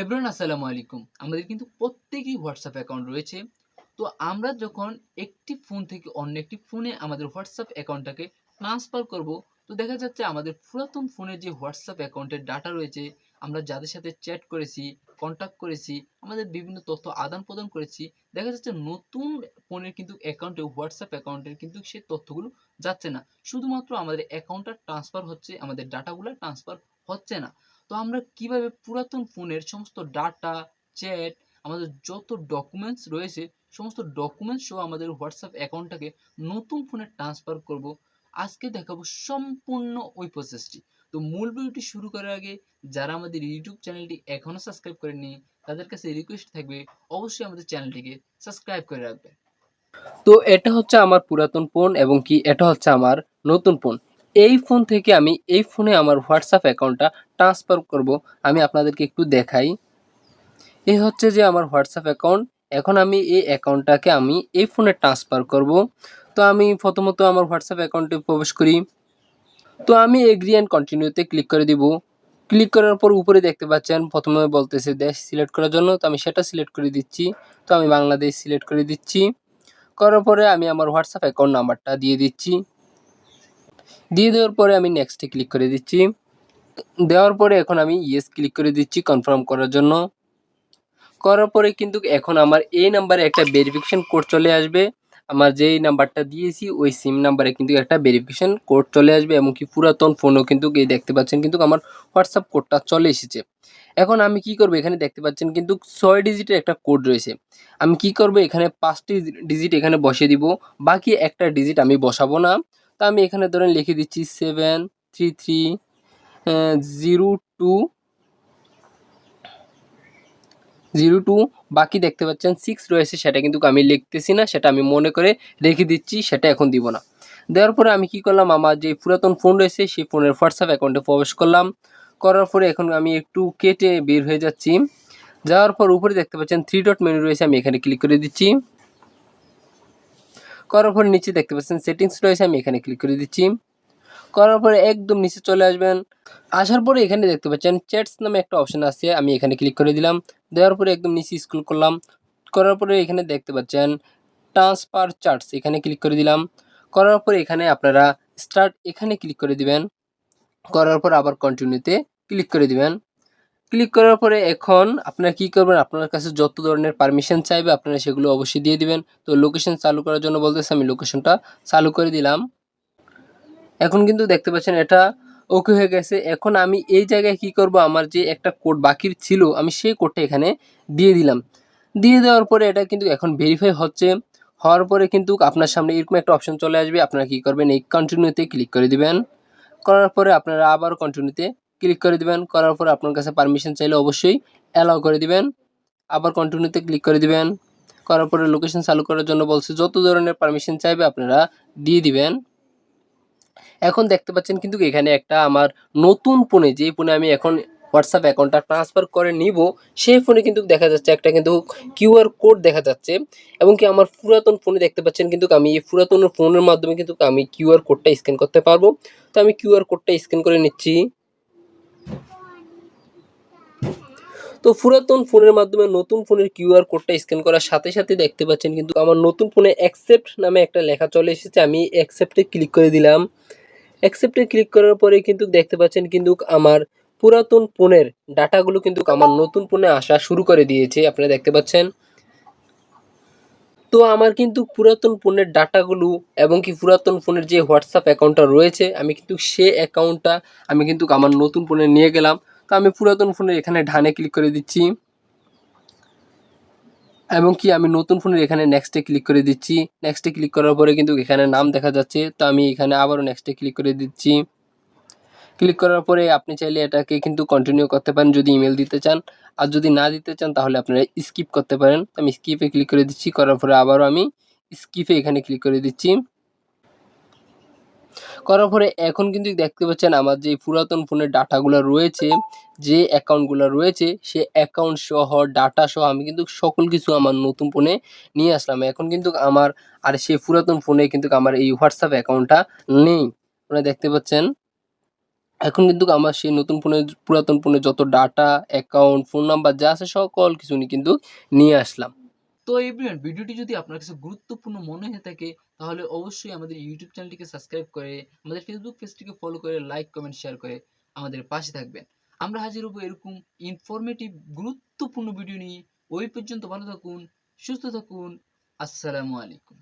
Everyone আসসালামু আলাইকুম। আমাদের কিন্তু প্রত্যেকেই হোয়াটসঅ্যাপ অ্যাকাউন্ট রয়েছে। তো আমরা যখন একটি ফোন থেকে অন্য একটি ফোনে আমাদের হোয়াটসঅ্যাপ অ্যাকাউন্টটাকে ট্রান্সফার করব, তো দেখা যাচ্ছে আমাদের পুরাতন ফোনে যে হোয়াটসঅ্যাপ অ্যাকাউন্টের ডাটা রয়েছে, আমরা যাদের সাথে চ্যাট করেছি কন্ট্যাক্ট করেছি, আমাদের বিভিন্ন তথ্য আদান প্রদান করেছি, দেখা যাচ্ছে নতুন ফোনের কিন্তু অ্যাকাউন্টে হোয়াটসঅ্যাপ অ্যাকাউন্টের কিন্তু সেই তথ্যগুলো যাচ্ছে না। শুধুমাত্র আমাদের অ্যাকাউন্টটা ট্রান্সফার হচ্ছে, আমাদের ডাটাগুলো ট্রান্সফার হচ্ছে না। তো আমরা কীভাবে পুরাতন ফোনের সমস্ত ডাটা চ্যাট আমাদের যত ডকুমেন্টস রয়েছে, সমস্ত ডকুমেন্টস সহ আমাদের হোয়াটসঅ্যাপ অ্যাকাউন্টটাকে নতুন ফোনে ট্রান্সফার করব। আজকে দেখাবো সম্পূর্ণ ওই প্রসেসটি তো মূল ভিডিওটি শুরু করার আগে যারা আমাদের ইউটিউব চ্যানেলটি এখনও সাবস্ক্রাইব করেননি, তাদের কাছে রিকোয়েস্ট থাকবে, অবশ্যই আমাদের চ্যানেলটিকে সাবস্ক্রাইব করে রাখবেন। তো এটা হচ্ছে আমার পুরাতন ফোন এবং কি এটা হচ্ছে আমার নতুন ফোন এই ফোন থেকে আমি, এই ফোনে আমার হোয়াটসঅ্যাপ অ্যাকাউন্টটা ট্রান্সফার করব, আমি আপনাদেরকে একটু দেখাই। এই হচ্ছে যে আমার হোয়াটসঅ্যাপ অ্যাকাউন্ট এখন আমি এই অ্যাকাউন্টটাকে আমি এই ফোনে ট্রান্সফার করব। তো আমি প্রথমত আমার হোয়াটসঅ্যাপ অ্যাকাউন্টে প্রবেশ করি। তো আমি এগ্রি অ্যান্ড কন্টিনিউতে ক্লিক করে দিব। ক্লিক করার পর উপরে দেখতে পাচ্ছেন, প্রথমে বলতেছে দেশ সিলেক্ট করার জন্য, তো আমি সেটা সিলেক্ট করে দিচ্ছি। তো আমি বাংলাদেশ সিলেক্ট করে দিচ্ছি। করার পরে আমি আমার হোয়াটসঅ্যাপ অ্যাকাউন্ট নাম্বারটা দিয়ে দিচ্ছি। দিয়ে দেওয়ার পরে আমি নেক্সটে ক্লিক করে দিচ্ছি। দেওয়ার পরে এখন আমি ইয়েস ক্লিক করে দিচ্ছি কনফার্ম করার জন্য। করার পরে কিন্তু এখন আমার এই নাম্বারে একটা ভেরিফিকেশন কোড চলে আসবে। আমার যেই নাম্বারটা দিয়েছি, ওই সিম নাম্বারে কিন্তু একটা ভেরিফিকেশন কোড চলে আসবে এবং কি পুরাতন ফোনও কিন্তু এই দেখতে পাচ্ছেন কিন্তু আমার হোয়াটসঅ্যাপ কোডটা চলে এসেছে। এখন আমি কি করব? এখানে দেখতে পাচ্ছেন কিন্তু ছয় ডিজিটের একটা কোড রয়েছে। আমি কি করব? এখানে পাঁচটি ডিজিট এখানে বসিয়ে দিব। বাকি একটা ডিজিট আমি বসাবো না। তা আমি এখানে ধরেন লিখে দিচ্ছি seven three three zero two zero two বাকি দেখতে পাচ্ছেন সিক্স রয়েছে, সেটা কিন্তু আমি লিখতেছি না, সেটা আমি মনে করে রেখে দিচ্ছি, সেটা এখন দিব না। দেওয়ার পরে আমি কি করলাম, আমার যে পুরাতন ফোন রয়েছে, সেই ফোনের হোয়াটসঅ্যাপ অ্যাকাউন্টে প্রবেশ করলাম। করার পরে এখন আমি একটু কেটে বের হয়ে যাচ্ছি। যাওয়ার পর উপরে দেখতে পাচ্ছেন থ্রি ডট মেনু রয়েছে, আমি এখানে ক্লিক করে দিচ্ছি। করার পরে নিচে দেখতে পাচ্ছেন সেটিংস রয়েছে, আমি এখানে ক্লিক করে দিচ্ছি। করার পরে একদম নিচে চলে আসবেন। আসার পরে এখানে দেখতে পাচ্ছেন চ্যাটস নামে একটা অপশন আছে, আমি এখানে ক্লিক করে দিলাম। দেওয়ার পরে একদম নিচে স্কুল করলাম। করার পরে এখানে দেখতে পাচ্ছেন ট্রান্সফার চার্টস এখানে ক্লিক করে দিলাম। করার পরে এখানে আপনারা স্টার্ট এখানে ক্লিক করে দিবেন। করার পর আবার কন্টিনিউতে ক্লিক করে দিবেন। ক্লিক করার পরে এখন আপনারা কি করবেন? আপনার কাছে যত ধরনের পারমিশন চাইবে, আপনারা সেগুলো অবশ্যই দিয়ে দিবেন। তো লোকেশন চালু করার জন্য বলতেছে, আমি লোকেশনটা চালু করে দিলাম। এখন কিন্তু দেখতে পাচ্ছেন, এটা ওকে হয়ে গেছে। এখন আমি এই জায়গায় কি করব? আমার যে একটা কোড বাকি ছিল, আমি সেই কোডটা এখানে দিয়ে দিলাম। দিয়ে দেওয়ার পরে এটা কিন্তু এখন ভেরিফাই হচ্ছে। হওয়ার পরে কিন্তু আপনার সামনে এরকম একটা অপশন চলে আসবে। আপনারা কি করবেন? এই কন্টিনিউতে ক্লিক করে দিবেন। করার পরে আপনারা আবার কন্টিনিউতে ক্লিক করে দিবেন, করার পরে আপনার কাছে পারমিশন চাইলে অবশ্যই অ্যালাউ করে দিবেন। আবার কন্টিনিউতে ক্লিক করে দিবেন। করার পরে লোকেশন চালু করার জন্য বলছে, যত ধরনের পারমিশন চাইবে আপনারা দিয়ে দিবেন। এখন দেখতে পাচ্ছেন কিন্তু এখানে একটা আমার নতুন ফোনে যে ফোনে আমি এখন হোয়াটসঅ্যাপ অ্যাকাউন্টটা ট্রান্সফার করে নিব, সেই ফোনে কিন্তু দেখা যাচ্ছে একটা কিন্তু কিউআর কোড দেখা যাচ্ছে। এবং কি আমার পুরাতন ফোনে দেখতে পাচ্ছেন কিন্তু আমি এই পুরাতন ফোনের মাধ্যমে কিন্তু আমি কিউআর কোডটা স্ক্যান করতে পারব। তো আমি কিউআর কোডটা স্ক্যান করে নিচ্ছি। তো পুরাতন ফোনের মাধ্যমে নতুন ফোনের কিউআর কোডটা স্ক্যান করার সাথে সাথে দেখতে পাচ্ছেন কিন্তু আমার নতুন ফোনে অ্যাকসেপ্ট নামে একটা লেখা চলে এসেছে, আমি অ্যাকসেপ্টে ক্লিক করে দিলাম। অ্যাকসেপ্টে ক্লিক করার পরে কিন্তু দেখতে পাচ্ছেন কিন্তু আমার পুরাতন ফোনের ডাটাগুলো কিন্তু আমার নতুন ফোনে আসা শুরু করে দিয়েছে, আপনারা দেখতে পাচ্ছেন। তো আমার কিন্তু পুরাতন ফোনের ডাটাগুলো এবং কি পুরাতন ফোনের যে হোয়াটসঅ্যাপ অ্যাকাউন্টটা রয়েছে, আমি কিন্তু সে অ্যাকাউন্টটা আমি কিন্তু আমার নতুন ফোনে নিয়ে গেলাম। তো আমি পুরাতন ফোনের এখানে ডানে ক্লিক করে দিচ্ছি। এবং কি আমি নতুন ফোনের এখানে নেক্সটে ক্লিক করে দিচ্ছি। নেক্সটে ক্লিক করার পরে কিন্তু এখানে নাম দেখা যাচ্ছে, তো আমি এখানে আবারও নেক্সটে ক্লিক করে দিচ্ছি। ক্লিক করার পরে আপনি চাইলে এটাকে কিন্তু কন্টিনিউ করতে পারেন যদি ইমেল দিতে চান। আর যদি না দিতে চান তাহলে আপনারা স্কিপ করতে পারেন। আমি স্কিপে ক্লিক করে দিচ্ছি, করার পরে আবারও আমি স্কিপে এখানে ক্লিক করে দিচ্ছি। করার পরে এখন কিন্তু দেখতে পাচ্ছেন আমার যে পুরাতন ফোনের ডাটাগুলো রয়েছে, যে অ্যাকাউন্টগুলো রয়েছে, সে অ্যাকাউন্ট সহ, ডাটা সহ আমি কিন্তু সকল কিছু আমার নতুন ফোনে নিয়ে আসলাম। এখন কিন্তু আমার আর সেই পুরাতন ফোনে কিন্তু আমার এই হোয়াটসঅ্যাপ অ্যাকাউন্টটা নেই। আপনারা দেখতে পাচ্ছেন? এখন কিন্তু আমার সেই নতুন ফোনে পুরাতন ফোনে যত ডাটা, অ্যাকাউন্ট, ফোন নাম্বার যা আছে সকল কিছু নিয়ে কিন্তু নিয়ে আসলাম। তো এভরিওয়ান ভিডিওটি যদি আপনার কাছে গুরুত্বপূর্ণ মনে হয়ে থাকে, তাহলে অবশ্যই আমাদের ইউটিউব চ্যানেলটিকে সাবস্ক্রাইব করে, আমাদের ফেসবুক পেজটিকে ফলো করে লাইক কমেন্ট শেয়ার করে আমাদের পাশে থাকবেন। আমরা হাজির হব এরকম ইনফরমেটিভ গুরুত্বপূর্ণ ভিডিও নিয়ে। ওই পর্যন্ত ভালো থাকুন, সুস্থ থাকুন। আসসালামু আলাইকুম।